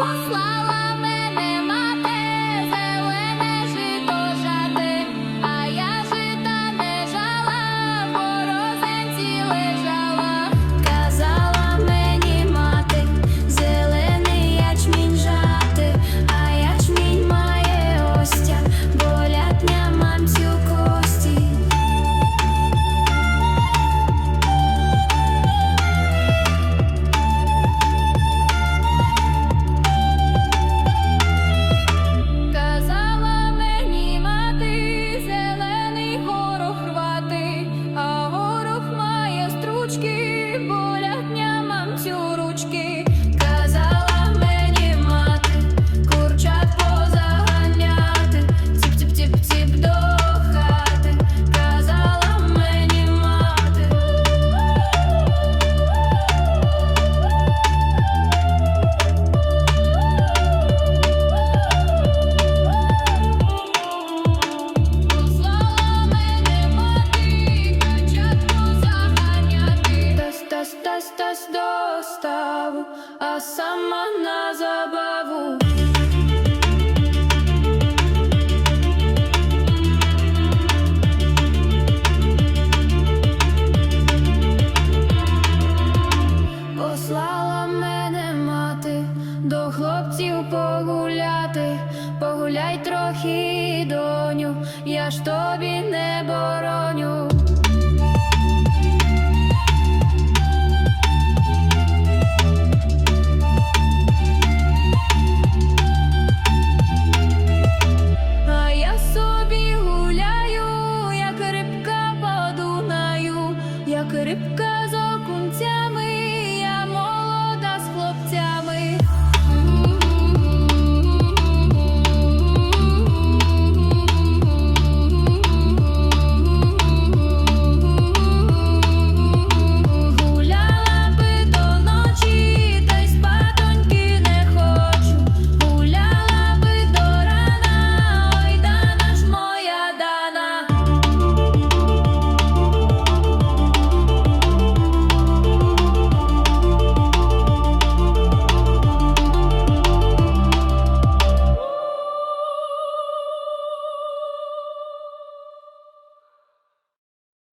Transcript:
Asla. Сама на забаву. Послала мене мати до хлопців погуляти, погуляй трохи, доню, я ж тобі не бороню.